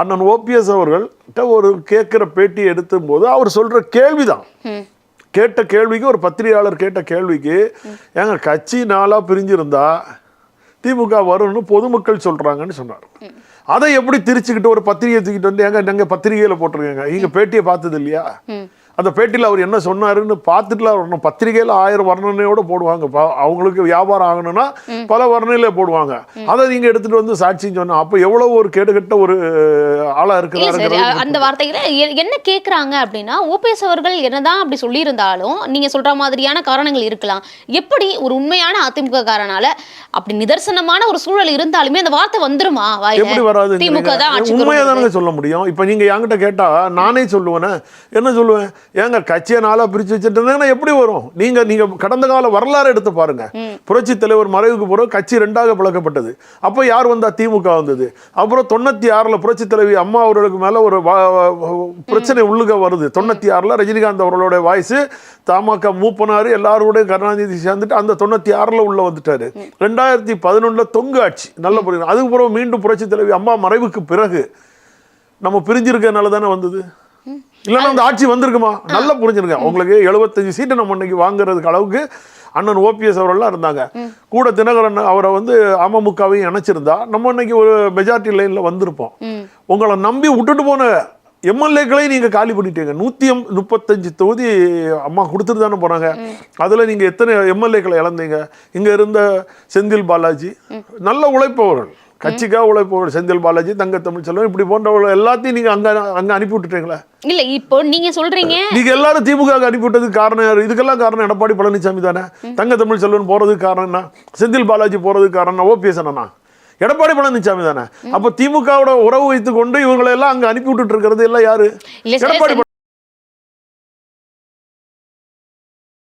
அண்ணன் ஓபிஎஸ் அவர்கள்ட்ட ஒரு கேட்குற பேட்டி எடுத்தும் போது அவர் சொல்ற கேள்விதான். கேட்ட கேள்விக்கு ஒரு பத்திரிகையாளர் கேட்ட கேள்விக்கு ஏங்க கட்சி நாளா பிரிஞ்சிருந்தா திமுக வரும்னு பொதுமக்கள் சொல்றாங்கன்னு சொன்னார். அதை எப்படி திரிச்சுக்கிட்டு ஒரு பத்திரிகை தூக்கிட்டு வந்து ஏங்க நாங்க பத்திரிகையில போட்டிருக்கேங்க? இங்க பேட்டியை பார்த்தது இல்லையா அந்த பேட்டியில் அவர் என்ன சொன்னாருன்னு பார்த்துட்டுலாம் வரணும் பத்திரிகையில் ஆயிரம் வர்ணனையோட போடுவாங்க. அவங்களுக்கு வியாபாரம் ஆகணும்னா பல வர்ணனையில போடுவாங்க. அதை நீங்க எடுத்துட்டு வந்து சாட்சின்னு சொன்னா அப்போ எவ்வளவு ஒரு கேடுகட்ட ஒரு ஆளா இருக்கிறாருங்கிறது அந்த வார்த்தைகளை எ- என்ன கேக்குறாங்க அப்படின்னா ஓபிஎஸ் அவர்கள் என்னதான் அப்படி சொல்லியிருந்தாலும் நீங்க சொல்ற மாதிரியான காரணங்கள் இருக்கலாம். எப்படி ஒரு உண்மையான அதிமுக காரனால அப்படி நிதர்சனமான ஒரு சூழல் இருந்தாலுமே அந்த வார்த்தை வந்துருமா எப்படி வராது திமுக தான் ஆட்சிக்கு உண்மையா வருது. தானங்க சொல்ல முடியும். இப்ப நீங்க என்கிட்ட கேட்டா நானே சொல்லுவேனே. என்ன சொல்லுவேன்? ஏங்க கட்சியை நாளாக பிரித்து வச்சுட்டு எப்படி வரும்? நீங்கள் நீங்கள் கடந்த கால வரலாறு எடுத்து பாருங்க. புரட்சி தலைவர் மறைவுக்கு பிறகு கட்சி ரெண்டாக பிளக்கப்பட்டது. அப்போ யார் வந்தா திமுக வந்தது? அப்புறம் தொண்ணூற்றி ஆறுல புரட்சி தலைவி அம்மா அவர்களுக்கு மேலே ஒரு பிரச்சனை உள்ளுக வருது. தொண்ணூத்தி ஆறுல ரஜினிகாந்த் அவர்களோட வாய்ஸ் தமாக மூப்பனாரு எல்லாரோட கருணாநிதி சேர்ந்துட்டு அந்த தொண்ணூற்றி ஆறுல உள்ள வந்துட்டாரு. ரெண்டாயிரத்தி பதினொன்னுல தொங்கு ஆட்சி. நல்ல புரியுது. அதுக்கு பிறகு மீண்டும் புரட்சி தலைவி அம்மா மறைவுக்கு பிறகு நம்ம பிரிஞ்சிருக்கனால தானே வந்தது? இல்லைன்னா அந்த ஆட்சி வந்திருக்குமா? நல்லா புரிஞ்சிருங்க. உங்களுக்கு எழுபத்தஞ்சு சீட்டை நம்ம இன்னைக்கு வாங்குறதுக்கு அளவுக்கு அண்ணன் ஓபிஎஸ் அவரெல்லாம் இருந்தாங்க. கூட தினகரன் அவரை வந்து அமமுகவையும் இணைச்சிருந்தா நம்ம இன்னைக்கு ஒரு மெஜாரிட்டி லைன்ல வந்திருப்போம். உங்களை நம்பி விட்டுட்டு போன எம்எல்ஏக்களையும் நீங்க காலி பண்ணிட்டீங்க. நூத்தி எம் முப்பத்தஞ்சு தொகுதி அம்மா கொடுத்துட்டு தானே போனாங்க. அதுல நீங்க எத்தனை எம்எல்ஏக்களை இழந்தீங்க? இங்க இருந்த செந்தில் பாலாஜி. நல்ல உழைப்பவர்கள். கட்சிக்காக உழைப்பவர்கள் செந்தில் பாலாஜி தங்க தமிழ் செல்வன் இப்படி போன்றவர்கள் எல்லாத்தையும் நீங்க அங்க அங்க அனுப்பி விட்டுட்டீங்களே? இல்ல இப்போ நீங்க சொல்றீங்க. நீங்க எல்லாரும் திமுக அனுப்பி விட்டதுக்கு காரணம் இதுக்கெல்லாம் காரணம் எடப்பாடி பழனிசாமி தானே. தங்க தமிழ் செல்வன் போறதுக்கு காரணம் செந்தில் பாலாஜி போறதுக்கு காரணம் ஓபிஎஸ் அண்ணா எடப்பாடி பழனிசாமி தானே. அப்ப திமுகவோட உறவு வைத்துக் கொண்டு இவங்களை எல்லாம் அங்க அனுப்பி விட்டுட்டு இருக்கிறது எல்லாம் யாரு? எடப்பாடி